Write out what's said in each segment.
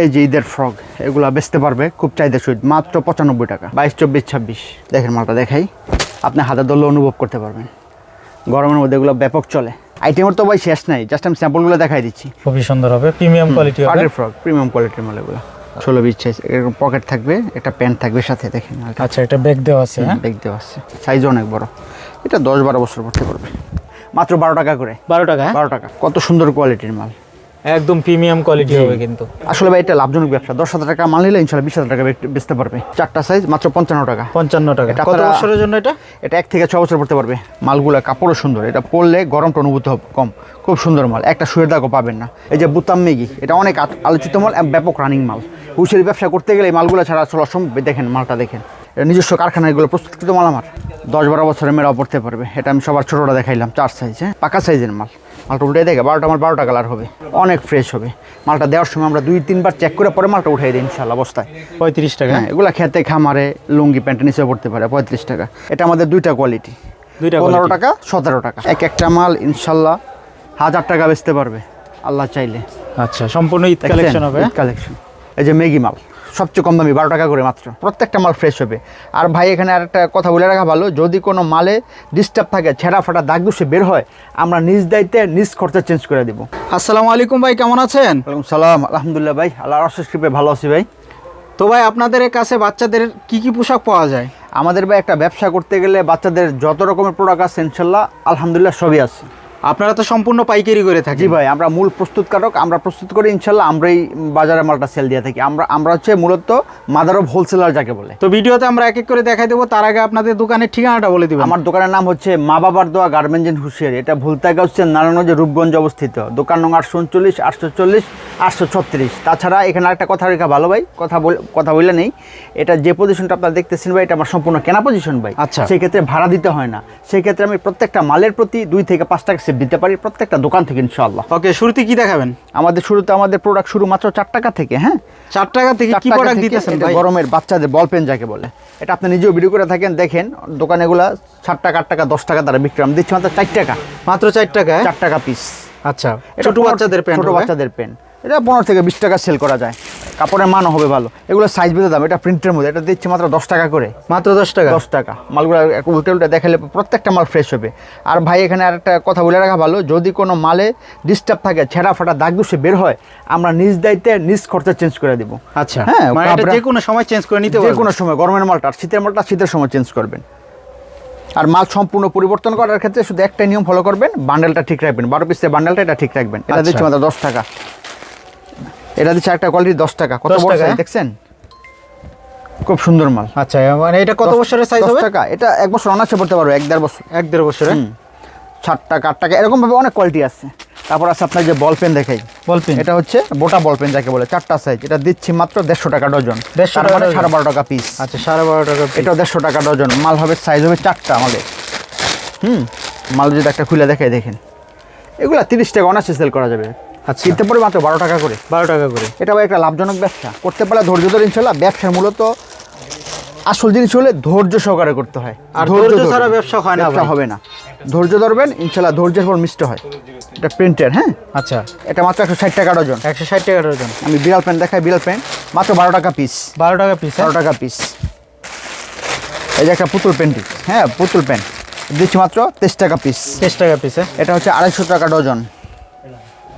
এই যে ঈদের ফ্রক এগুলা বেচতে পারবে খুব চাহিদা সহিত মাত্র পঁচানব্বই টাকা বাইশ চব্বিশ ছাব্বিশ। দেখেন মালটা দেখাই আপনি হাতে ধরলে অনুভব করতে পারবেন। গরমের মধ্যে এগুলো ব্যাপক চলে। আইটেমের তো ভাই শেষ নাই জাস্ট আমি স্যাম্পলগুলো দেখাই দিচ্ছি। খুবই সুন্দর হবে প্রিমিয়াম কোয়ালিটি হবে। ফ্রক প্রিমিয়াম কোয়ালিটির মাল এগুলো ষোলো বিশ সাইজ এরকম পকেট থাকবে একটা প্যান্ট থাকবে সাথে দেখেন আচ্ছা এটা ব্যাগ দেওয়া আছে হ্যাঁ? দেখতে পাচ্ছে সাইজ অনেক বড়। এটা দশ বারো বছর পড়তে পারবে মাত্র বারো টাকা করে। বারো টাকা হ্যাঁ? বারো টাকা। কত সুন্দর কোয়ালিটির মাল। একদম প্রিমিয়াম কোয়ালিটি হবে কিন্তু। আসলে ভাই এটা লাভজনক ব্যবসা। দশ হাজার টাকা মাল নিলে ইনশাল্লাহ বিশ হাজার টাকা বেচতে পারবে। চারটা সাইজ মাত্র পঞ্চান্ন টাকা। পঞ্চান্ন টাকা। এটা কত বছরের জন্য এটা? এটা এক থেকে ছ বছর পড়তে পারবে। মালগুলো কাপড়ও সুন্দর। এটা পরলে গরমটা অনুভূত হবে কম। খুব সুন্দর মাল। একটা শুয়ের দাগও পাবেন না। এই যে বুতাম মেগি এটা অনেক আলোচিত মাল ব্যাপক রানিং মাল। হুশের ব্যবসা করতে গেলে এই মালগুলো ছাড়া আসলে অসম্ভব। দেখেন মালটা দেখেন। এটা নিজস্ব কারখানায় এগুলো প্রস্তুতকৃত মাল আমার। দশ বারো বছরের মেয়েরাও পড়তে পারবে। এটা আমি সবার ছোটোটা দেখাইলাম। চার সাইজ হ্যাঁ? পাকা সাইজের মাল। মালটা উঠে দেখে বারোটা মাল বারোটা কালার হবে। অনেক ফ্রেশ হবে। মালটা দেওয়ার সময় আমরা দুই তিনবার চেক করে পরে মালটা উঠাই দিই ইনশাল্লাহ বস্তায়। পঁয়ত্রিশ টাকা? হ্যাঁ এগুলা খেতে খামারে লুঙ্গি প্যান্টের নিচে পড়তে পারে পঁয়ত্রিশ টাকা। এটা আমাদের দুইটা কোয়ালিটি দুইটা পনেরো টাকা সতেরো টাকা। এক একটা মাল ইনশাল্লাহ হাজার টাকা বেচতে পারবে আল্লাহ চাইলে। আচ্ছা সম্পূর্ণ ঈদ কালেকশন হবে হ্যাঁ? কালেকশন এই যে ম্যাগি মাল। সবচেয়ে কম দামি বারো টাকা করে মাত্র। প্রত্যেকটা মাল ফ্রেশ হবে। আর ভাই এখানে আর একটা কথা বলে রাখা ভালো যদি কোনো মালে ডিস্টার্ব থাকে ছেঁড়া ফাটা দাগ দুষে বের হয় আমরা নিজ দায়িত্বে নিজ খরচা চেঞ্জ করে দেবো। আসসালামু আলাইকুম ভাই কেমন আছেন? ওয়ালাইকুম সালাম আলহামদুলিল্লাহ ভাই আল্লাহর অশেষ কৃপে ভালো আছি ভাই। তো ভাই আপনাদের কাছে বাচ্চাদের কি কি পোশাক পাওয়া যায়? আমাদের ভাই একটা ব্যবসা করতে গেলে বাচ্চাদের যত রকমের প্রোডাক্ট আছে ইনশাল্লাহ আলহামদুলিল্লাহ সবই আছে। আপনারা তো সম্পূর্ণ পাইকারি করে থাকি ভাই আমরা মূল প্রস্তুতকারক আমরা প্রস্তুত করি ইনশাল্লাহ আমরাই বাজারে মালটা সেল দিয়ে থাকি। আমরা আমরা হচ্ছে মূলত মাদার অফ হোলসেলার যাকে বলে। তো ভিডিওতে আমরা এক এক করে দেখাই দেবো তার আগে আপনাদের দোকানের ঠিকানাটা বলে দিবেন। আমার দোকানের নাম হচ্ছে মা বাবার দোয়া গার্মেন্টস এন্ড হুশিয়ারি। এটা ভুলতাগা হচ্ছে নারায়ণগঞ্জ রূপগঞ্জ অবস্থিত। দোকান নং আটশো উনচল্লিশ আটশো চল্লিশ আটশো ছত্রিশ তাছাড়া এখানে একটা কথা রেখা ভালো ভাই কথা কথা বললে নেই। এটা যে পজিশনটা আপনারা দেখতেছেন ভাই এটা আমার সম্পূর্ণ কেনা পজিশন ভাই। আচ্ছা। সেই ক্ষেত্রে ভাড়া দিতে হয় না। সেই ক্ষেত্রে আমি প্রত্যেকটা মালের প্রতি দুই থেকে পাঁচ টাকা সেভ দিতে পারি প্রত্যেকটা দোকান থেকে ইনশাআল্লাহ। ওকে শুরুতে কি দেখাবেন? আমাদের শুরুতে আমাদের প্রোডাক্ট শুরু মাত্র চার টাকা থেকে হ্যাঁ? চার টাকা থেকে কি প্রোডাক্ট দিতেছেন ভাই? গরমের বাচ্চাদের বল পেন যাকে বলে। এটা আপনি নিজেও ভিডিও করে থাকেন দেখেন দোকানে এগুলা ষাট টাকা আট টাকা দশ টাকা তারা বিক্রি করে। আমি দিচ্ছি মাত্র চার টাকা। মাত্র চার টাকা চার টাকা পিস আচ্ছা ছোট বাচ্চাদের প্যান্ট ছোট বাচ্চাদের পেন এটা পনেরো থেকে বিশ টাকা সেল করা যায়। কাপড়ের মানও হবে ভালো। এগুলো সাইজ বেঁধে দাম এটা প্রিন্টের মধ্যে এটা দিচ্ছি মাত্র দশ টাকা করে। মাত্র দশ টাকা? দশ টাকা। মালগুলো উল্টে উল্টে দেখালে প্রত্যেকটা মাল ফ্রেশ হবে। আর ভাই এখানে আর একটা কথা বলে রাখা ভালো যদি কোনো মালে ডিস্টার্ব থাকে ছেঁড়া ফাটা দাগ দুষে বের হয় আমরা নিজ দায়িত্বে নিজ খরচা চেঞ্জ করে দিব। আচ্ছা। হ্যাঁ, মানে যে কোনো সময় চেঞ্জ করে নিতে যে কোনো সময় গরমের মালটা আর শীতের মালটা শীতের সময় চেঞ্জ করবেন। আর মাল সম্পূর্ণ পরিবর্তন করার ক্ষেত্রে শুধু একটা নিয়ম ফলো করবেন বান্ডেলটা ঠিক রাখবেন বারো পিসের বান্ডেলটা এটা ঠিক রাখবেন। এটা আচ্ছা। দিচ্ছে মাত্র দশ টাকা। এটা দিচ্ছে একটা কোয়ালিটি দশ টাকা। কত 10 বড় size দেখছেন? খুব সুন্দর মাল। আচ্ছা মানে এটা কত বছরের সাইজ হবে? টাকা। এটা এক বছর অনার্সে পড়তে পারবে এক দেড় বছর। এক দেড় বছরে। ষাট টাকা আট টাকা এরকম ভাবে অনেক কোয়ালিটি আছে। তারপর আছে আপনার যে বল পেন দেখাই। বল পেন এটা হচ্ছে বোটা বল পেন যাকে বলে চারটা সাইজ এটা দিচ্ছি মাত্র দেড়শো টাকা ডজন 150 তার টাকা মানে। সাড়ে বারো টাকা পিস আচ্ছা সাড়ে বারো টাকা এটা দেড়শো টাকা ডজন মাল হবে সাইজ হবে চারটা আমাদের। হুম। মাল যদি একটা খুলে দেখাই দেখেন। এগুলা তিরিশ টাকা অনার্সে সেল করা যাবে। আচ্ছা। কিনতে পারে মাত্র বারো টাকা করে। বারো টাকা করে। এটা একটা লাভজনক ব্যবসা। করতে পারলে ধৈর্য ধরে ইনশাল্লাহ ব্যবসার মূলত আসল জিনিস হলে ধৈর্য সহকারে করতে হয়। আর ধৈর্য ধরে। ছাড়া ব্যবসা হয় না ব্যবসা হবে না। ধৈর্য ধরবেন ইনশাল্লাহ ধৈর্যের পর মিষ্ট হয়। এটা প্রিন্টের হ্যাঁ? আচ্ছা। এটা মাত্র একশো ষাট টাকা ডজন একশো ষাট টাকা ডজন আমি বিড়াল প্যান্ট দেখাই বিড়াল প্যান্ট। মাত্র বারো টাকা পিস বারো টাকা পিস বারো টাকা পিস এই যে একটা পুতুল প্যান্টি হ্যাঁ পুতুল প্যান্ট। দিচ্ছি মাত্র তেইশ টাকা পিস তেইশ টাকা পিসে এটা হচ্ছে আড়াইশো টাকা ডজন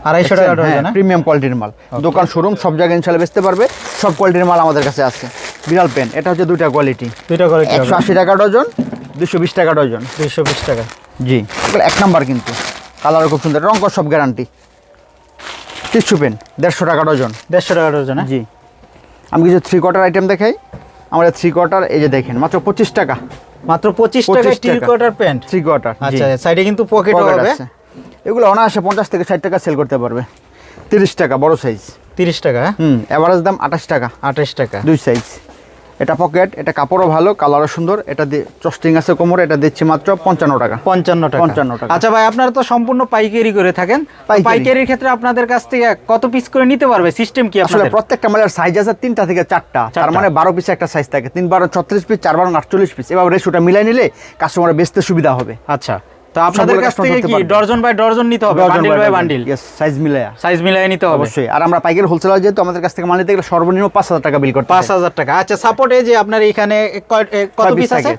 আড়াইশো টাকা ডজন? প্রিমিয়াম কোয়ালিটির মাল। দোকান শোরুম সব জায়গায় ইনশাল্লাহ বেচতে পারবে। সব কোয়ালিটির মাল আমাদের কাছে আছে। বিড়াল পেন এটা হচ্ছে দুইটা কোয়ালিটি দুইটা কোয়ালিটি একশো আশি টাকা ডজন দুশো বিশ টাকা ডজন। দুইশো বিশ টাকা। জি এক নাম্বার কিন্তু। কালার খুব সুন্দর রঙ সব গ্যারান্টি টিস্যু পেন দেড়শো টাকা ডজন। দেড়শো টাকা ডজন হ্যাঁ? জি। আমি কিছু থ্রি কোয়ার্টার আইটেম দেখাই। আমাদের থ্রি কোয়ার্টার এই যে দেখেন মাত্র পঁচিশ টাকা। মাত্র পঁচিশ 25 টাকায় টিল টাকা। কোয়ার্টার প্যান্ট থ্রি কোয়ার্টার আচ্ছা সাইডে কিন্তু পকেট হবে। এগুলো অনায়াসে পঞ্চাশ থেকে ষাট টাকা সেল করতে পারবে। তিরিশ টাকা বড় সাইজ তিরিশ টাকা হ্যাঁ? হুম অ্যাভারেজ দাম আঠাশ টাকা। আঠাশ টাকা। দুই সাইজ এটা পকেট এটা কাপড়ও ভালো কালারও সুন্দর। এটা দিয়ে চস্টিং আছে কোমরে এটা দিচ্ছি মাত্র পঞ্চান্ন টাকা। পঞ্চান্ন টাকা। 55 টাকা। আচ্ছা ভাই আপনারা তো সম্পূর্ণ পাইকারি করে থাকেন। পাইকারির ক্ষেত্রে আপনাদের কাছ থেকে কত পিস করে নিতে পারবে? সিস্টেম কি আসলে প্রত্যেকটা মালের সাইজ আছে তিনটা থেকে চারটা। তার মানে বারো পিসে একটা সাইজ থাকে। তিন বারো ছত্রিশ পিস চার বারো আটচল্লিশ পিস এবার রেশোটা মিলাই নিলে কাস্টমারের বেচতে সুবিধা হবে। আচ্ছা। তো আপনাদের কাছ থেকে কি ডর্জন বাই ডর্জন নিতে হবে? বান্ডিল বাই বান্ডিল সাইজ মিলায়া সাইজ নিতে হবে। অবশ্যই। আর আমরা পাইকারি হোলসেলার যেহেতু আমাদের কাছ থেকে মাল নিতে গেলে সর্বনিম্ন পাঁচ হাজার টাকা বিল করতে পাঁচ হাজার টাকা। আচ্ছা সাপোর্ট যে আপনার এখানে কত পিস আছে।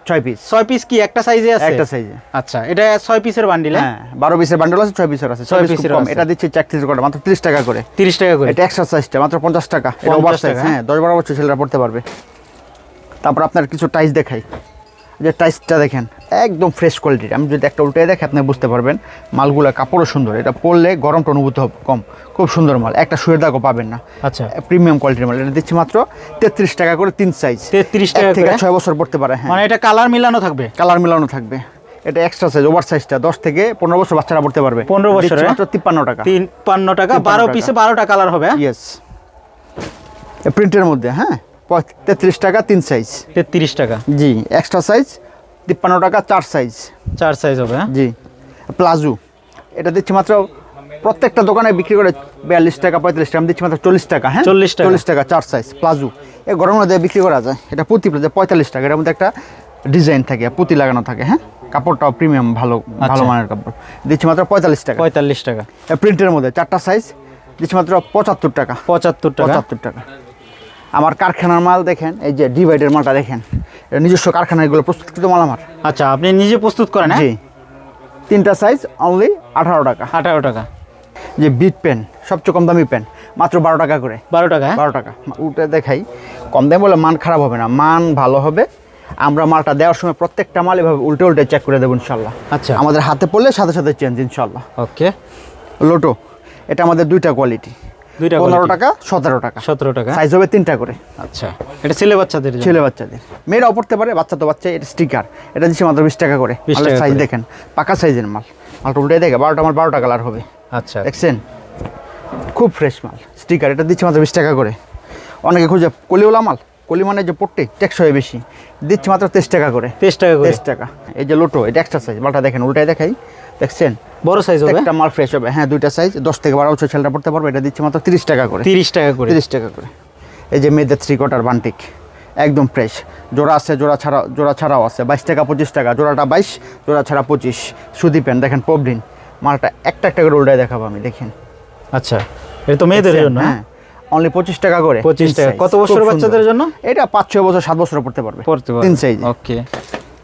ছয় পিস কি? একটা সাইজে আছে? একটা সাইজে আচ্ছা এটা ছয় পিসের বান্ডিল হ্যাঁ বারো পিসের বান্ডেল আছে ছয় পিসের আছে। ছয় ছয় পিস piece-এর কম। এটা দিচ্ছি চাকরির করে মাত্র তিরিশ টাকা করে। তিরিশ টাকা করে। এটা এক্সট্রা সাইজটা মাত্র পঞ্চাশ টাকা। এটা ওভার সাইজ হ্যাঁ। দশ বারো বছর ছেলেরা পড়তে পারবে। তারপর আপনার কিছু টাইস দেখাই। যে টাইসটা দেখেন একদম ফ্রেশ কোয়ালিটির আমি যদি একটা উল্টে দেখে আপনি বুঝতে পারবেন মালগুলো কাপড়ও সুন্দর। এটা পরলে গরমটা অনুভূত হবে কম। খুব সুন্দর মাল। একটা শুয়ের দাগও পাবেন না। আচ্ছা। প্রিমিয়াম কোয়ালিটির মাল। এটা দিচ্ছি মাত্র তেত্রিশ টাকা করে তিন সাইজ 33 টাকা থেকে ছয় বছর পড়তে পারে হ্যাঁ। মানে এটা কালার মিলানো থাকবে? কালার মিলানো থাকবে। এটা এক্সট্রা সাইজ ওভার সাইজটা দশ থেকে পনেরো বছর বাচ্চারা পড়তে পারবে। 15 বছরে? মাত্র তিপ্পান্ন টাকা। তিন পান্ন টাকা। বারো পিসে বারোটা কালার হবে হ্যাঁ? ইয়েস প্রিন্টের মধ্যে হ্যাঁ? তেত্রিশ টাকা তিন সাইজ তেত্রিশ টাকা। জি এক্সট্রা সাইজ তিপ্পান্ন টাকা চার সাইজ চার সাইজ হবে হ্যাঁ? জি প্লাজো। এটা দিচ্ছি মাত্র প্রত্যেকটা দোকানে বিক্রি করে বিয়াল্লিশ টাকা পঁয়তাল্লিশ টাকা দিচ্ছি মাত্র চল্লিশ টাকা হ্যাঁ? 40 টাকা। চল্লিশ টাকা চার সাইজ প্লাজো। এ গরমের মধ্যে বিক্রি করা যায়। এটা প্রতি প্লাজো পঁয়তাল্লিশ টাকা। এটার মধ্যে একটা ডিজাইন থাকে পুঁতি লাগানো থাকে হ্যাঁ? কাপড়টাও প্রিমিয়াম ভালো ভালো আচ্ছা। মানের কাপড়। দিচ্ছি মাত্র পঁয়তাল্লিশ টাকা। পঁয়তাল্লিশ টাকা। প্রিন্টের মধ্যে চারটা সাইজ দিচ্ছি মাত্র পঁচাত্তর টাকা। পঁচাত্তর টাকা। পঁচাত্তর টাকা। আমার কারখানার মাল দেখেন এই যে ডিভাইডের মালটা দেখেন এটা নিজস্ব কারখানায় এগুলো প্রস্তুতকৃত মাল আমার। আচ্ছা আপনি নিজে প্রস্তুত করেন হ্যাঁ? জি। তিনটা সাইজ অনলি আঠারো টাকা। আঠারো টাকা। যে বিট পেন সবচেয়ে কম দামি পেন মাত্র বারো টাকা করে। বারো টাকা হ্যাঁ? বারো টাকা। উঠে দেখাই কম দামে বলে মান খারাপ হবে না মান ভালো হবে। আমরা মালটা দেওয়ার সময় প্রত্যেকটা মাল এভাবে উল্টে উল্টে চেক করে দেবো ইনশাল্লাহ আচ্ছা। আমাদের হাতে পড়লে সাথে সাথে চেঞ্জ ইনশাল্লাহ ওকে লোটো এটা আমাদের দুইটা কোয়ালিটি দুইটা পনেরো quality। টাকা সতেরো টাকা। সতেরো টাকা। সাইজ হবে তিনটা করে। আচ্ছা এটা ছেলে বাচ্চাদের জন্য। ছেলে বাচ্চাদের। মেয়েরাও পড়তে পারে বাচ্চা তো বাচ্চা এটা স্টিকার এটা দিচ্ছে মাত্র বিশ টাকা করে। 20 টাকা সাইজ দেখেন পাকা সাইজের মাল। মালটা উল্টে দেখে বারোটা মাল বারোটা কালার হবে। আচ্ছা। দেখছেন? খুব ফ্রেশ মাল স্টিকার এটা দিচ্ছে মাত্র বিশ টাকা করে। অনেকে খুঁজে কলিওলা মাল? কলি মানে যে পড়তে টেকসই বেশি। দিচ্ছে মাত্র তেইশ টাকা করে। তেইশ টাকা করে? তেইশ টাকা। এই যে লোটো এটা এক্সট্রা সাইজ মালটা দেখেন উল্টাই দেখাই। দেখছেন? বড় সাইজ হবে? একটা মাল ফ্রেশ হবে। হ্যাঁ দুইটা সাইজ দশ থেকে বারো বছর ছেলেটা পড়তে পারবে। এটা দিচ্ছে মাত্র তিরিশ টাকা করে। তিরিশ টাকা করে? তিরিশ টাকা করে। এই যে মেয়েদের থ্রি কোয়ার্টার বান্টিক একদম ফ্রেশ জোড়া আছে জোড়া ছাড়া জোড়া ছাড়াও আছে। বাইশ টাকা পঁচিশ টাকা। জোড়াটা বাইশ জোড়া ছাড়া পঁচিশ। সুদী প্যান্ট দেখেন পবলিন মালটা একটা একটা করে উল্টায় দেখাবো আমি দেখেন। আচ্ছা এটা তো মেয়েদের জন্য হ্যাঁ। অনলি পঁচিশ টাকা করে। 25 তিন টাকা। কত বছরের বাচ্চাদের জন্য? এটা পাঁচ ছয় বছর সাত বছর পড়তে পারবে। পড়তে পারবে। তিন সাইজ ওকে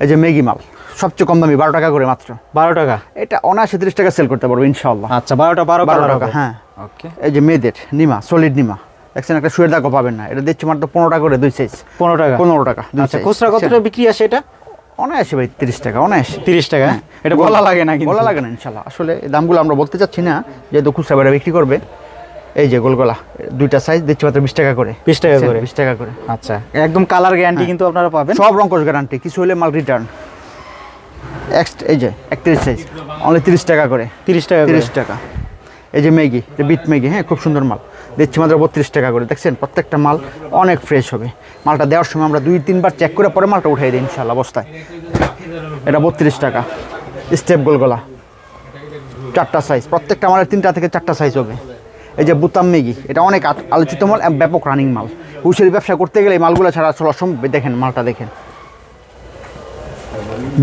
এই যে মাল সবচেয়ে কম দামি বারো টাকা করে মাত্র। বারো টাকা? এটা তিরিশ টাকা সেল করতে পারব ইনশাল্লাহ আচ্ছা বারোটা বারো বারো টাকা হ্যাঁ। ওকে এই যে মেয়েদের নিমা সলিড নিমা দেখছেন একটা শুয়ের দাগও পাবেন না। এটা দিচ্ছে মাত্র পনেরো টাকা করে দুই সাইজ পনেরো টাকা? পনেরো টাকা আচ্ছা। খুচরা কতটা বিক্রি আসে এটা? অনায়াসে ভাই তিরিশ টাকা অনায়াসে। তিরিশ টাকা? হ্যাঁ? এটা বলা লাগে না বলা লাগে না ইনশাল্লাহ আসলে দামগুলো আমরা বলতে চাচ্ছি না যেহেতু খুচরা বিক্রি করবে। এই যে গোলগোলা দুইটা সাইজ দিচ্ছে মাত্র বিশ টাকা করে। 20 টাকা করে। বিশ টাকা করে। আচ্ছা একদম কালার গ্যারান্টি কিন্তু আপনারা পাবেন। সব রঙ্কশ গ্যারান্টি কিছু হলে মাল রিটার্ন এক্স এই যে একত্রিশ সাইজ অনলি তিরিশ টাকা করে। তিরিশ টাকা তিরিশ টাকা। এই যে ম্যাগি বিট ম্যাগি হ্যাঁ খুব সুন্দর মাল। দিচ্ছি মাত্র বত্রিশ টাকা করে। দেখছেন প্রত্যেকটা মাল অনেক ফ্রেশ হবে। মালটা দেওয়ার সময় আমরা দুই তিনবার চেক করে পরে মালটা উঠাই দিই ইনশাল্লাহ বস্তায়। এটা বত্রিশ টাকা। স্টেপ গোলগোলা চারটা সাইজ প্রত্যেকটা মালের তিনটা থেকে চারটা সাইজ হবে। এই যে বুতাম মেগি এটা অনেক আলোচিত মাল ব্যাপক রানিং মাল। হুইসের ব্যবসা করতে গেলে এই মালগুলো ছাড়া চলা সম্ভব দেখেন মালটা দেখেন।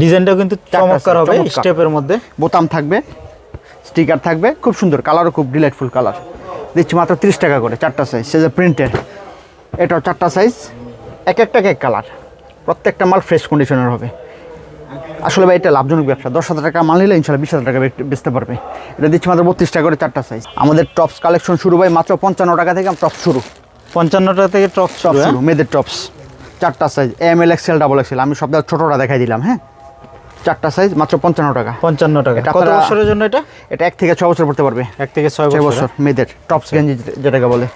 ডিজাইনটাও কিন্তু চমৎকার হবে স্টেপের মধ্যে। বোতাম থাকবে স্টিকার থাকবে খুব সুন্দর কালারও খুব ডিলাইটফুল কালার দিচ্ছি মাত্র তিরিশ টাকা করে চারটা সাইজ সে যে প্রিন্টের এটাও চারটা সাইজ এক একটা এক কালার প্রত্যেকটা মাল ফ্রেশ কন্ডিশনের হবে। আসলে ভাই এটা লাভজনক ব্যবসা। দশ হাজার টাকা মাল নিলে ইনশাল্লাহ বিশ হাজার টাকা বেচ- বেচতে পারবে। এটা দিচ্ছি মাত্র বত্রিশ টাকা করে চারটা সাইজ আমাদের টপস কালেকশন শুরু হয় মাত্র পঞ্চান্ন টাকা থেকে টপ শুরু। পঞ্চান্ন টাকা থেকে টপ টপ শুরু শুরু মেয়েদের টপস চারটা size M L XL double XL আমি সব ছোটোটা দেখাই দিলাম হ্যাঁ? চারটা সাইজ মাত্র পঞ্চান্ন টাকা। পঞ্চান্ন টাকা। এটা কত বছরের জন্য এটা? এটা এক থেকে ছ বছর পড়তে পারবে। এক থেকে ছয় ছয় বছর বছর মেয়েদের টপস গেঞ্জি যেটাকে বলে।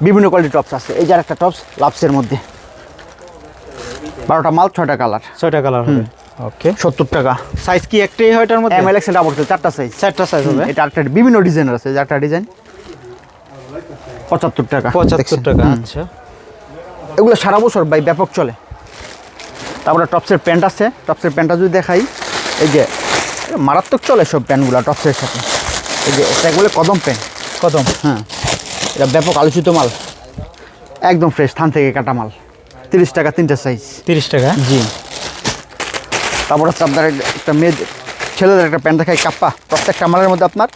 বিভিন্ন কোয়ালিটি টপস আছে। এই যার একটা টপস লাভসের মধ্যে। বারোটা মাল ছয়টা কালার ছয়টা কালার ওকে। সত্তর টাকা। সাইজ কি একটাই হয় এটার মধ্যে? এম এল এক্সেল ডাবল চারটা সাইজ চারটা সাইজ হবে। এটা একটা বিভিন্ন ডিজাইনের আছে চারটা ডিজাইন। পঁচাত্তর টাকা। পঁচাত্তর দেখছেন? টাকা হুম। আচ্ছা। এগুলো সারা বছর ভাই ব্যাপক চলে। তারপরে টপসের প্যান্ট আছে। টপসের প্যান্টটা যদি দেখাই এই যে মারাত্মক চলে সব প্যান্টগুলো টপসের সাথে। এই যে এটা বলে কদম প্যান্ট। কদম। হ্যাঁ। এটা ব্যাপক আলোচিত মাল। একদম ফ্রেশ থান থেকে কাটা মাল। তিরিশ টাকা তিনটে সাইজ তিরিশ টাকা? জি। তারপর হচ্ছে আপনার একটা মেয়েদের ছেলেদের একটা প্যান্ট দেখায় কাপ্পা। প্রত্যেকটা মালের মধ্যে আপনার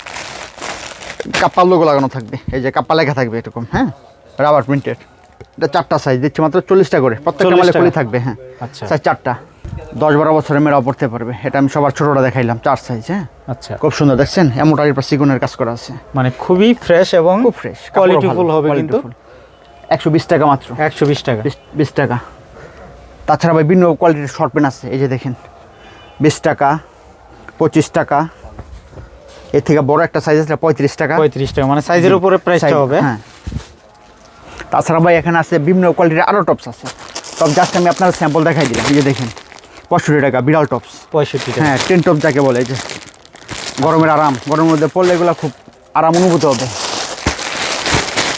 কাপ্পা লোগো লাগানো থাকবে। এই যে কাপ্পা লেখা থাকবে এরকম হ্যাঁ? রাবার প্রিন্টেড এটা চারটা সাইজ দিচ্ছে মাত্র চল্লিশটা করে। প্রত্যেকটা 40 মালে খুলি থাকবে হ্যাঁ। আচ্ছা। সাইজ চারটা। দশ বারো বছরের মেয়েরাও পড়তে পারবে। এটা আমি সবার ছোটোটা দেখাইলাম চার সাইজ হ্যাঁ? আচ্ছা। খুব সুন্দর দেখছেন? এমোটারির পর সিগুনের কাজ করা আছে। মানে খুবই ফ্রেশ এবং খুব ফ্রেশ কোয়ালিটিফুল হবে কিন্তু। একশো বিশ টাকা মাত্র। একশো বিশ টাকা। বিশ বিশ টাকা। তাছাড়া ভাই ভিন্ন কোয়ালিটির শর্ট পেন আছে এই যে দেখেন। বিশ টাকা পঁচিশ টাকা। এর থেকে বড় একটা সাইজ আছে পঁয়ত্রিশ টাকা। পঁয়ত্রিশ টাকা মানে সাইজের উপরে প্রাইসটা Size, হবে। হ্যাঁ। তাছাড়া ভাই এখানে আছে বিভিন্ন কোয়ালিটির আরও টপস আছে। টপ জাস্ট আমি আপনার স্যাম্পল দেখাই দিলাম এই যে দেখেন পঁয়ষট্টি টাকা বিড়াল টপস পঁয়ষট্টি টাকা। হ্যাঁ টেন টপ যাকে বলে যে। গরমের আরাম গরমের মধ্যে পড়লে এগুলো খুব আরাম অনুভূত হবে।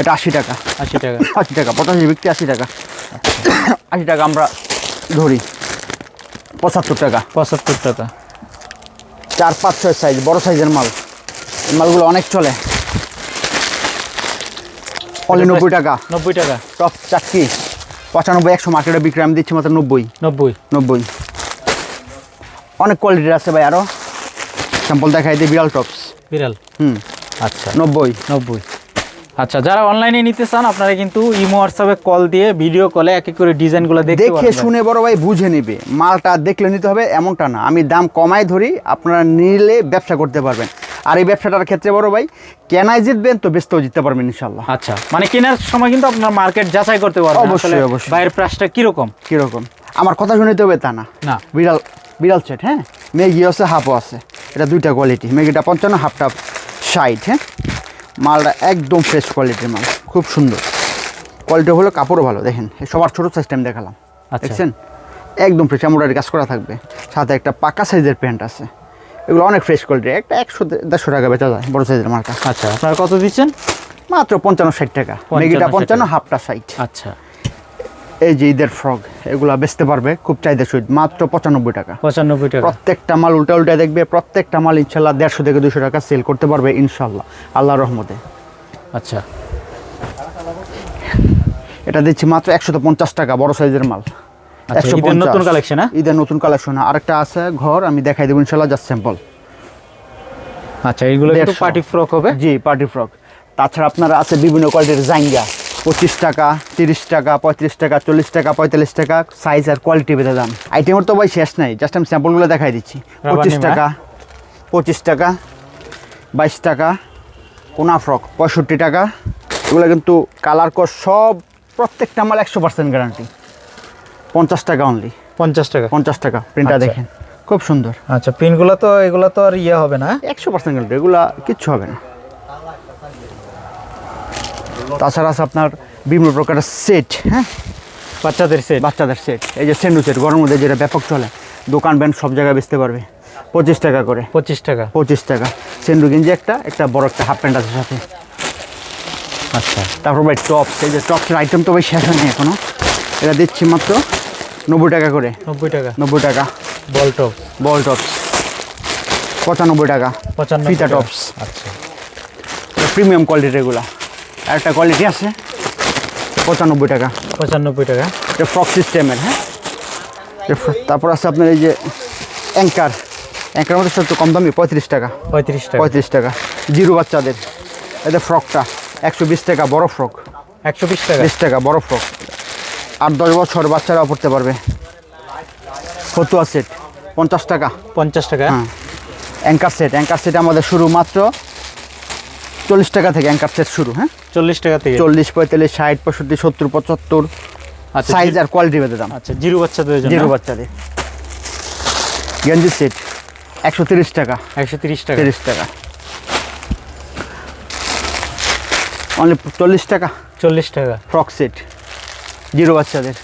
এটা আশি টাকা। আশি টাকা। আশি টাকা পঁচাশি বিক্রি আশি টাকা। আশি টাকা আমরা ধরি। পঁচাত্তর টাকা। পঁচাত্তর টাকা। চার পাঁচ ছয় সাইজ বড় সাইজের মাল। মালগুলো অনেক চলে। অনলি নব্বই টাকা। নব্বই টাকা। টপ চাকরি পঁচানব্বই একশো মার্কেটে বিক্রি আমি দিচ্ছি মাত্র নব্বই। নব্বই। নব্বই। অনেক কোয়ালিটির আছে ভাই আরও স্যাম্পল দেখাই দিই বিড়াল টপস বিড়াল? হুম। আচ্ছা। নব্বই। নব্বই। আচ্ছা যারা অনলাইনে নিতে চান আপনারা কিন্তু ইমো হোয়াটসঅ্যাপে কল দিয়ে ভিডিও কলে এক এক করে ডিজাইনগুলো দেখে শুনে বড় ভাই বুঝে নেবে। মালটা দেখলে নিতে হবে এমনটা না। আমি দাম কমাই ধরি আপনারা নিলে ব্যবসা করতে পারবেন। আর এই ব্যবসাটার ক্ষেত্রে বড় ভাই কেনায় জিতবেন তো ব্যস্ত জিততে পারবেন ইনশাল্লাহ আচ্ছা মানে কেনার সময় কিন্তু আপনার মার্কেট যাচাই করতে পারবেন। অবশ্যই, অবশ্যই। বাইরের প্রাইসটা কীরকম? কীরকম? আমার কথা শুনিতে হবে তা না। না। বিড়াল বিড়াল সেট হ্যাঁ? ম্যাগি আছে হাফও আছে। এটা দুইটা কোয়ালিটি ম্যাগিটা পঞ্চান্ন হাফটা ষাট হ্যাঁ? মালটা একদম ফ্রেশ কোয়ালিটির মাল খুব সুন্দর। কোয়ালিটি হলো কাপড়ও ভালো দেখেন। এই সবার ছোটো সাইজটা আমি দেখালাম। আচ্ছা। দেখছেন? একদম ফ্রেশ এমব্রয়ডারি কাজ করা থাকবে। সাথে একটা পাকা সাইজের প্যান্ট আছে। এগুলো অনেক ফ্রেশ কোয়ালিটি একটা একশো দেড়শো টাকা বেচা যায় বড় সাইজের মালটা। আচ্ছা আপনারা কত দিচ্ছেন? মাত্র পঞ্চান্ন ষাট টাকা। মেগিটা পঞ্চান্ন। হাফটা সাইজ আচ্ছা। এই যে ঈদের ফ্রক এগুলো বেচতে পারবে খুব চাহিদা সহিত মাত্র পঁচানব্বই টাকা। পঁচানব্বই টাকা। প্রত্যেকটা মাল উল্টা উল্টা দেখবে প্রত্যেকটা মাল ইনশাল্লাহ দেড়শো থেকে দুশো টাকা সেল করতে পারবে ইনশাল্লাহ আল্লাহ রহমতে। আচ্ছা। এটা দিচ্ছি মাত্র একশত পঞ্চাশ টাকা বড় সাইজের মাল। একশো নতুন কালেকশন হ্যাঁ? ঈদের নতুন কালেকশন আরেকটা আছে ঘর আমি দেখাই দেবো ইনশাল্লাহ জাস্ট স্যাম্পল আচ্ছা এইগুলো। পার্টি ফ্রক হবে? জি পার্টি ফ্রক তাছাড়া আপনারা আছে বিভিন্ন কোয়ালিটির জাইঙ্গা। পঁচিশ টাকা তিরিশ টাকা পঁয়ত্রিশ টাকা চল্লিশ টাকা পঁয়তাল্লিশ টাকা সাইজ আর কোয়ালিটি বেঁধে দাম। আইটেমের তো ভাই শেষ নাই জাস্ট আমি স্যাম্পলগুলো দেখাই দিচ্ছি। পঁচিশ টাকা পঁচিশ টাকা বাইশ টাকা কোনা ফ্রক পঁয়ষট্টি টাকা। এগুলো কিন্তু কালার কর সব প্রত্যেকটা মাল একশো পার্সেন্ট গ্যারান্টি পঞ্চাশ টাকা অনলি পঞ্চাশ টাকা। পঞ্চাশ টাকা প্রিন্টটা আচ্ছা। দেখেন খুব সুন্দর। আচ্ছা পিনগুলো তো এগুলো তো আর ইয়ে হবে না? একশো পার্সেন্ট গ্যারান্টি এগুলা কিচ্ছু হবে না। তাছাড়া আছে আপনার বিভিন্ন প্রকারের সেট হ্যাঁ? বাচ্চাদের সেট বাচ্চাদের সেট এই যে সেন্ডু সেট গরমের মধ্যে যেটা ব্যাপক চলে দোকান ব্যান্ড সব জায়গায় বেচতে পারবে। পঁচিশ টাকা করে। পঁচিশ টাকা। পঁচিশ টাকা। সেন্ডু গেঞ্জি একটা একটা বড় একটা হাফ প্যান্ট আছে সাথে। আচ্ছা তারপর ভাই টপ এই যে টপসের আইটেম তো ভাই শেষ হয়নি এখনও। এটা দিচ্ছি মাত্র নব্বই টাকা করে। নব্বই টাকা। নব্বই টাকা। বল টপ বল টপস পঁচানব্বই টাকা। পঁচান্ন ফিতা টপস আচ্ছা। প্রিমিয়াম কোয়ালিটির এগুলা। একটা কোয়ালিটি আছে। পঁচানব্বই টাকা। পঁচানব্বই টাকা। এটা ফ্রক সিস্টেমের হ্যাঁ? তারপর আছে আপনার এই যে অ্যাঙ্কার অ্যাঙ্কার মধ্যে সবচেয়ে কম দামি পঁয়ত্রিশ টাকা। পঁয়ত্রিশ টাকা। পঁয়ত্রিশ টাকা। জিরো বাচ্চাদের। এদের ফ্রকটা একশো বিশ টাকা বড় ফ্রক একশো বিশ টাকা। বিশ টাকা বড় ফ্রক আট দশ বছর বাচ্চারাও পড়তে পারবে। ফতুয়া সেট পঞ্চাশ টাকা। পঞ্চাশ টাকা। হ্যাঁ। অ্যাঙ্কার সেট অ্যাঙ্কার সেট আমাদের শুরু মাত্র চল্লিশ টাকা থেকে অ্যাঙ্কার সেট শুরু হ্যাঁ? চল্লিশ টাকা থেকে। চল্লিশ পঁয়তাল্লিশ ষাট পঁয়ষট্টি সত্তর পঁচাত্তর আচ্ছা সাইজ আর কোয়ালিটি বেঁধে দাম। আচ্ছা জিরো বাচ্চাদের জিরো বাচ্চাদের গেঞ্জি সেট একশো তিরিশ টাকা। একশো তিরিশ টাকা। তিরিশ টাকা। অনলি চল্লিশ টাকা। চল্লিশ টাকা। ফ্রক সেট জিরো বাচ্চাদের।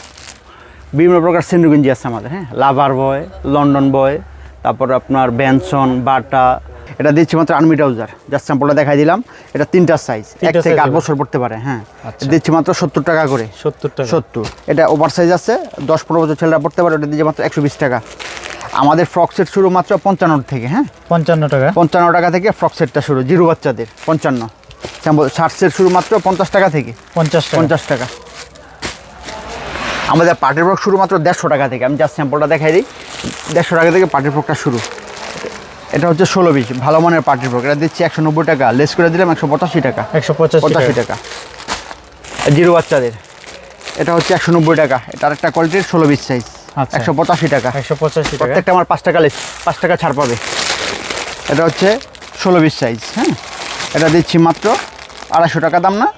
বিভিন্ন প্রকার সেন্ডু গেঞ্জি আছে আমাদের হ্যাঁ? লাভার বয় লন্ডন বয় তারপর আপনার ব্যানসন বাটা এটা দিচ্ছি মাত্র আর্মি ট্রাউজার জাস্ট স্যাম্পলটা দেখাই দিলাম। এটা তিনটা সাইজ এক থেকে আট বছর পড়তে পারে হ্যাঁ। আচ্ছা। দিচ্ছি মাত্র সত্তর টাকা করে। সত্তর টাকা। সত্তর। এটা ওভার সাইজ আছে। দশ পনেরো বছর ছেলেরা পড়তে পারে ওটা দিচ্ছে মাত্র একশো বিশ টাকা। আমাদের ফ্রক সেট শুরু মাত্র পঞ্চান্ন থেকে হ্যাঁ। পঞ্চান্ন টাকা। পঞ্চান্ন টাকা থেকে ফ্রক সেটটা শুরু জিরো বাচ্চাদের পঞ্চান্ন। স্যাম্পল শার্ট সেট শুরু মাত্র পঞ্চাশ টাকা থেকে। পঞ্চাশ পঞ্চাশ টাকা। আমাদের পার্টির ফ্রক শুরু মাত্র দেড়শো টাকা থেকে। আমি জাস্ট স্যাম্পলটা দেখাই দিই। দেড়শো টাকা থেকে পার্টির ফ্রকটা শুরু। এটা হচ্ছে ষোলো বিশ ভালো মানের পার্টির ফ্রক এটা দিচ্ছি একশো নব্বই টাকা লেস করে দিলাম একশো পঁচাশি টাকা। একশো পঁচাশি পঁচাশি টাকা। জিরো বাচ্চাদের। এটা হচ্ছে একশো নব্বই টাকা। এটা আরেকটা কোয়ালিটির ষোলো বিশ সাইজ আচ্ছা। একশো পঁচাশি টাকা। একশো পঁচাশি টাকা। প্রত্যেকটা আমার পাঁচ টাকা লেস পাঁচ টাকা ছাড় পাবে। এটা হচ্ছে ষোলো বিশ সাইজ হ্যাঁ? এটা দিচ্ছি মাত্র আড়াইশো টাকা দাম না?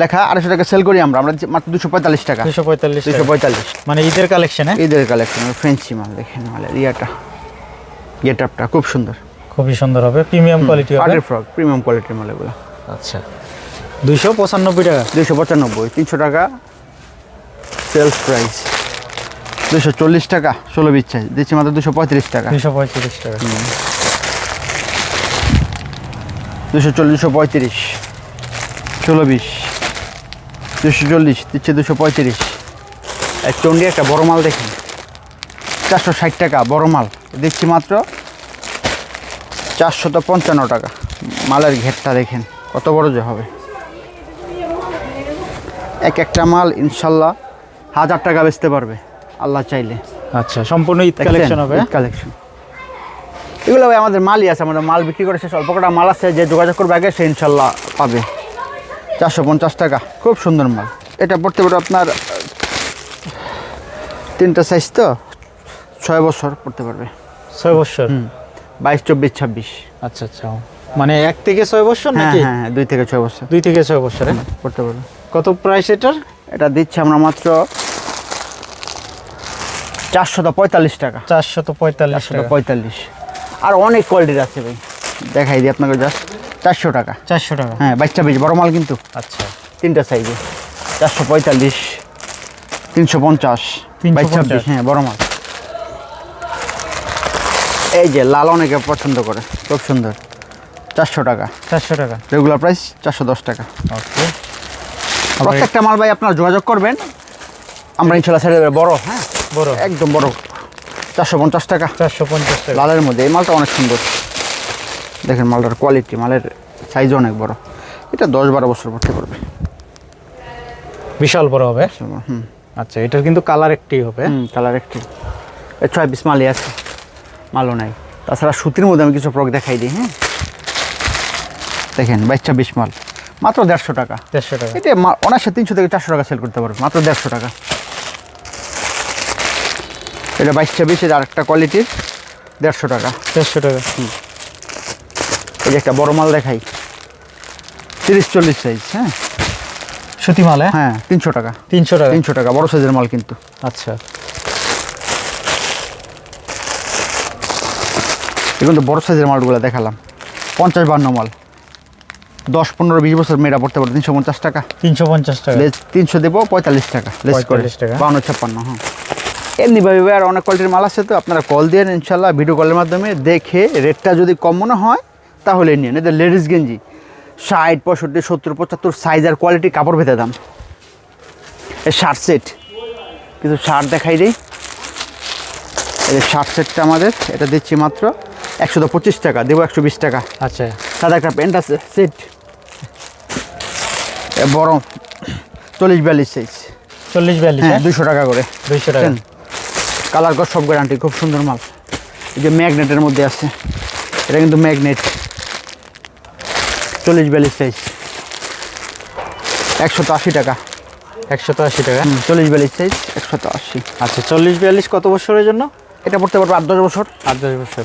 লেখা আড়াইশো টাকা সেল করি আমরা। আমরা মাত্র দুশো পঁয়তাল্লিশ টাকা। দুশো পঁয়তাল্লিশ দুশো পঁয়তাল্লিশ। মানে ঈদের কালেকশনে ঈদের কালেকশন ফ্রেঞ্চি মাল দেখেন মালের ইয়াটা। গেট আপটা খুব সুন্দর। খুবই সুন্দর হবে প্রিমিয়াম কোয়ালিটি হবে। পার্টির ফ্রক প্রিমিয়াম কোয়ালিটির মাল এগুলো। আচ্ছা দুইশো পঁচানব্বই টাকা। দুশো পঁচানব্বই তিনশো টাকা সেলস প্রাইস দুশো চল্লিশ টাকা ষোলো বিচ্ছাই দিচ্ছি মাত্র দুশো পঁয়ত্রিশ টাকা। দুইশো পঁয়ত্রিশ টাকা। দুশো চল্লিশ দুশো পঁয়ত্রিশ ষোলো বিশ দুশো চল্লিশ দিচ্ছে দুশো পঁয়ত্রিশ। এক চন্ডি একটা বড় মাল দেখেন। চারশো ষাট টাকা বড় মাল। দিচ্ছি মাত্র চারশত পঞ্চান্ন টাকা। মালের ঘেরটা দেখেন কত বড় যে হবে। এক একটা মাল ইনশাল্লাহ হাজার টাকা বেচতে পারবে আল্লাহ চাইলে। আচ্ছা সম্পূর্ণ ঈদ কালেকশন হবে। কালেকশন এগুলো ভাই আমাদের মালই আছে আমাদের মাল বিক্রি করে শেষ অল্প কটা মাল আছে যে যোগাযোগ করবে আগে সে ইনশাল্লাহ পাবে। চারশো পঞ্চাশ টাকা খুব সুন্দর মাল। এটা পড়তে পারে আপনার তিনটা সাইজ তো ছয় বছর পড়তে পারবে। ছয় বছর? বাইশ চব্বিশ ছাব্বিশ। আচ্ছা আচ্ছা। মানে এক থেকে ছয় বছর হ্যাঁ নাকি? হ্যাঁ হ্যাঁ দুই থেকে ছয় বছর। দুই থেকে ছয় বছরে পড়তে পারবে। কত প্রাইস এটার? এটা দিচ্ছে আমরা মাত্র চারশত পঁয়তাল্লিশ টাকা। চারশত পঁয়তাল্লিশ চারশত পঁয়তাল্লিশ। আর অনেক কোয়ালিটির আছে ভাই। দেখাই দিই আপনাকে জাস্ট চারশো টাকা। চারশো টাকা। হ্যাঁ বাচ্চা বেশ বড় মাল কিন্তু। আচ্ছা। তিনটা সাইজে চারশো পঁয়তাল্লিশ তিনশো পঞ্চাশ 350 বাইশ ছাব্বিশ হ্যাঁ বড় মাল। এই যে লাল অনেকে পছন্দ করে খুব সুন্দর। চারশো টাকা। চারশো টাকা। রেগুলার প্রাইস চারশো দশ টাকা। ওকে প্রত্যেকটা মাল ভাই আপনারা যোগাযোগ করবেন। আমরা ইনশাল্লাহ ছেড়ে দেবো। বড় হ্যাঁ? বড়। একদম বড়। চারশো পঞ্চাশ টাকা। চারশো পঞ্চাশ টাকা। লালের মধ্যে। এই মালটা অনেক সুন্দর। দেখেন মালটার কোয়ালিটি মালের সাইজ অনেক বড়। এটা দশ বারো বছর পড়তে পারবে বিশাল বড় হবে? হুম। আচ্ছা এটার কিন্তু কালার একটি হবে। হুম কালার একটি। ছয় পিস মালই আছে। মালও নাই। তাছাড়া সুতির মধ্যে আমি কিছু ফ্রক দেখাই দিই হ্যাঁ? দেখেন বাচ্চা বিশ মাল। মাত্র দেড়শো টাকা। দেড়শো টাকা। এটা অনায়াসে তিনশো থেকে চারশো টাকা সেল করতে পারবে মাত্র দেড়শো টাকা। এটা বাইশ ছাব্বিশ এটা আরেকটা কোয়ালিটির দেড়শো টাকা। দেড়শো টাকা। হুম। এই যে একটা বড় মাল দেখাই। তিরিশ চল্লিশ সাইজ হ্যাঁ? সুতি মাল হ্যাঁ? হ্যাঁ তিনশো টাকা। তিনশো টাকা। তিনশো টাকা বড় সাইজের মাল কিন্তু। আচ্ছা। এখন তো বড় সাইজের মালগুলো দেখালাম। পঞ্চাশ বান্ন মাল। দশ পনেরো বিশ বছর মেয়েরা পড়তে পারে তিনশো পঞ্চাশ টাকা। তিনশো পঞ্চাশ টাকা। লেস তিনশো দেবো পঁয়তাল্লিশ টাকা। লেস 45 টাকা। বাউন্ন ছাপ্পান্ন হ্যাঁ। এমনিভাবে আর অনেক কোয়ালিটির মাল আছে তো আপনারা কল দিয়ে ইনশাল্লাহ ভিডিও কলের মাধ্যমে দেখে রেটটা যদি কম মনে হয় তাহলে নিন। এদের লেডিস গেঞ্জি ষাট পঁয়ষট্টি সত্তর পঁচাত্তর সাইজ আর কোয়ালিটি কাপড় ভেতে দাম। এই শার্ট সেট কিছু শার্ট দেখাই দিই। এই শার্ট সেটটা আমাদের এটা দিচ্ছি মাত্র। একশো পঁচিশ টাকা দেবো একশো বিশ টাকা। আচ্ছা। সাদা একটা প্যান্ট আছে সেট। বড় চল্লিশ বিয়াল্লিশ সাইজ চল্লিশ বিয়াল্লিশ হ্যাঁ হ্যাঁ? দুশো টাকা করে। দুইশো টাকা। কালার কর সব গ্যারান্টি খুব সুন্দর মাল। এই যে ম্যাগনেটের মধ্যে আছে এটা কিন্তু ম্যাগনেট। চল্লিশ বিয়াল্লিশ সাইজ একশো আশি টাকা। একশো তো আশি টাকা। চল্লিশ বিয়াল্লিশ সাইজ একশো আশি। আচ্ছা চল্লিশ বিয়াল্লিশ কত বছরের জন্য? এটা পড়তে পারব আট দশ বছর। আট দশ বছর।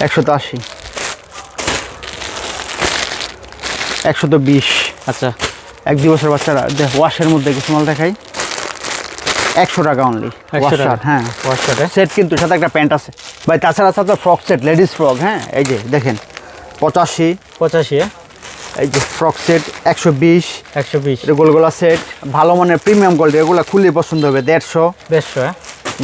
একশো আশি। একশো তো বিশ। আচ্ছা। এক দুই বছর বাচ্চারা দেখ ওয়াশের মধ্যে কিছু মাল দেখাই। একশো টাকা অনলি হ্যাঁ। সেট কিন্তু সাথে একটা প্যান্ট আছে। ভাই তাছাড়া সাথে ফ্রক সেট লেডিস ফ্রক হ্যাঁ এই যে দেখেন পঁচাশি। পঁচাশি এই যে ফ্রক সেট একশো বিশ। একশো বিশ। গোলগোলা সেট ভালো মানের প্রিমিয়াম কোয়ালিটি এগুলো খুললে পছন্দ হবে দেড়শো। দেড়শো হ্যাঁ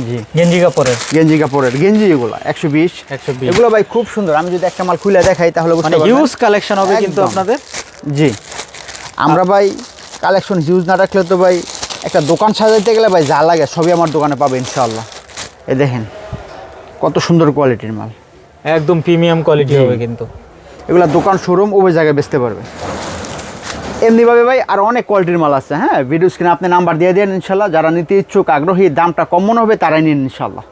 জি। গেঞ্জি কাপড়ের? গেঞ্জি কাপড়ের। গেঞ্জি এগুলো একশো বিশ। একশো বিশ। এগুলো ভাই খুব সুন্দর। আমি যদি একটা মাল খুলে দেখাই তাহলে বুঝতে মানে হিউজ কালেকশন হবে কিন্তু আপনাদের? জি। আমরা ভাই কালেকশন হিউজ না রাখলে তো ভাই একটা দোকান সাজাইতে গেলে ভাই যা লাগে সবই আমার দোকানে পাবে ইনশাআল্লাহ। এ দেখেন কত সুন্দর কোয়ালিটির মাল। একদম প্রিমিয়াম কোয়ালিটি হবে কিন্তু। এগুলা দোকান শোরুম উভয় জায়গায় বেচতে পারবে। এমনিভাবে ভাই আর অনেক কোয়ালিটির মাল আছে হ্যাঁ? ভিডিও স্ক্রিনে আপনি নাম্বার দিয়ে দেন ইনশাল্লাহ। যারা নিতে ইচ্ছুক, আগ্রহী, দামটা কম মনে হবে, তারাই নিন ইনশাল্লাহ।